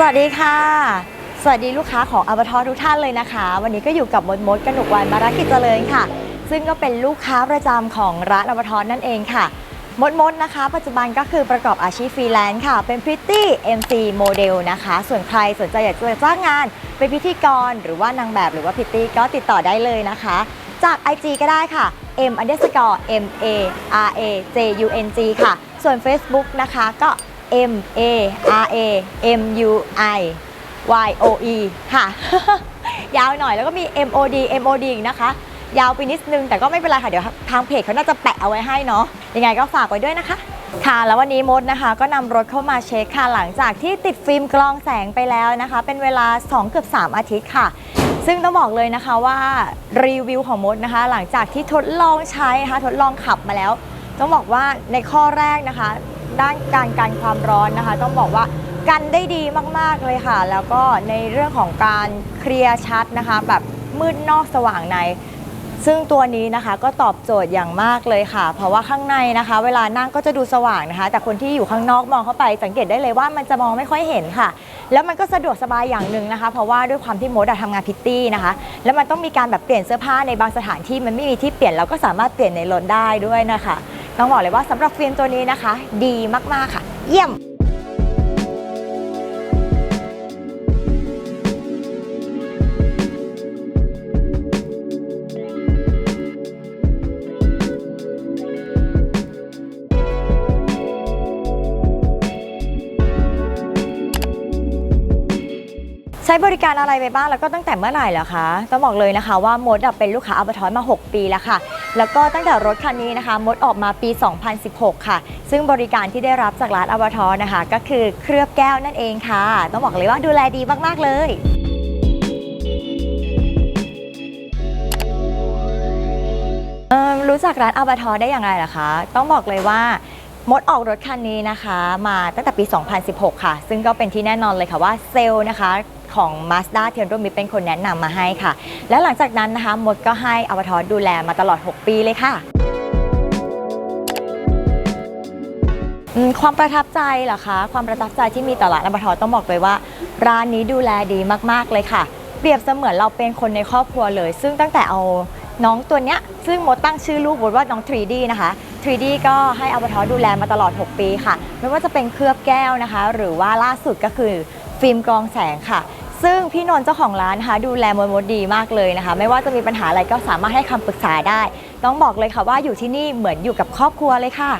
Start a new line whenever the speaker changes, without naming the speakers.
สวัสดีค่ะ สวัสดีลูกค้าของอัลบทอทุกท่านเลยนะคะ วันนี้ก็อยู่กับมดมดกนุกวันมารักิจเจริญค่ะ ซึ่งก็เป็นลูกค้าประจำของร้านอัลบทอนั่นเองค่ะ มดมดนะคะ ปัจจุบันก็คือประกอบอาชีพฟรีแลนซ์ค่ะ เป็นพริตตี้ MC โมเดลนะคะ ส่วนใครสนใจอยากจะจ้างงาน เป็นพิธีกรหรือว่านางแบบหรือว่าพริตตี้ก็ติดต่อได้เลยนะคะ จาก IG ก็ได้ค่ะ m underscore m a r a j u n g ค่ะ ส่วน Facebook นะคะก็ m a r a m u i y o e ค่ะ ยาวหน่อยแล้วก็มี m o d m o d อีกนะคะ ยาวไปนิดนึงแต่ก็ไม่เป็นไรค่ะ เดี๋ยวทางเพจเขาน่าจะแปะเอาไว้ให้เนาะยังไงก็ฝากไว้ด้วยนะคะ ค่ะแล้ววันนี้มดนะคะ ก็นำรถเข้ามาเช็คค่ะหลังจากที่ติดฟิล์มกรองแสงไปแล้วนะคะ เป็นเวลา 2 เกือบ 3 อาทิตย์ค่ะซึ่งต้องบอกเลยนะคะว่ารีวิวของมดนะคะ หลังจากที่ทดลองใช้นะคะทดลองขับมาแล้ว ต้องบอกว่าในข้อแรกนะคะ ด้านการกันความร้อนนะคะ ต้องบอกว่ากันได้ดีมากๆเลยค่ะ แล้วก็ในเรื่องของการเคลียร์ชัดนะคะ แบบมืดนอกสว่างใน ซึ่งตัวนี้นะคะก็ตอบโจทย์อย่างมากเลยค่ะ เพราะว่าข้างในนะคะ เวลานั่งก็จะดูสว่างนะคะ แต่คนที่อยู่ข้างนอกมองเข้าไปสังเกตได้เลยว่ามันจะมองไม่ค่อยเห็นค่ะ แล้วมันก็สะดวกสบายอย่างหนึ่งนะคะ เพราะว่าด้วยความที่มดอะทำงานพิตตี้นะคะ แล้วมันต้องมีการแบบเปลี่ยนเสื้อผ้าในบางสถานที่มันไม่มีที่เปลี่ยนเราก็สามารถเปลี่ยนในรถได้ด้วยนะคะ ต้องบอกเลยว่าสำหรับฟิล์มตัวนี้นะคะ ดีมากๆค่ะ เยี่ยม ใช้บริการอะไรไปบ้างแล้วก็ตั้งแต่เมื่อไหร่เหรอคะต้องบอกเลยนะคะว่ามดเป็นลูกค้าอัลบทอยมา 6 ปีแล้วค่ะ แล้วก็ตั้งแต่รถคันนี้นะคะ มดออกมาปี 2016 ค่ะ ซึ่งบริการที่ได้รับจากร้านอัลบทอยนะคะ ก็คือเคลือบแก้วนั่นเองค่ะ ต้องบอกเลยว่าดูแลดีมากๆเลยเอิ่มรู้จักร้านอัลบทอยได้อย่างไรล่ะคะ ต้องบอกเลยว่า มดออกรถคันนี้นะคะ มาตั้งแต่ปี 2016 ค่ะ ซึ่งก็เป็นที่แน่นอนเลยค่ะว่าเซลล์นะคะของ Mazda t e r o m i เป็นคนแนะนำมาให้ค่ะ แล้วหลังจากนั้นนะคะมดก็ให้อัลบาทอดูแลมาตลอด 6 ปีเลยค่ะความประทับใจเหรอคะ ความประทับใจที่มีต่อร้านอัลบาทอต้องบอกเลยว่า ร้านนี้ดูแลดีมากๆเลยค่ะ เปรียบเสมือนเราเป็นคนในครอบครัวเลย ซึ่งตั้งแต่เอาน้องตัวเนี้ยซึ่งมดตั้งชื่อลูกมดว่าน้อง 3D นะคะ 3D ก็ให้อัลบาทอดูแลมาตลอด 6 ปีค่ะ ไม่ว่าจะเป็นเคลือบแก้วนะคะ หรือว่าล่าสุดก็คือฟิล์มกรองแสงค่ะ ซึ่งพี่นนท์เจ้าของร้านนะคะดูแลมดมดดีมากเลยนะคะ ไม่ว่าจะมีปัญหาอะไรก็สามารถให้คำปรึกษาได้ ต้องบอกเลยค่ะว่าอยู่ที่นี่เหมือนอยู่กับครอบครัวเลยค่ะ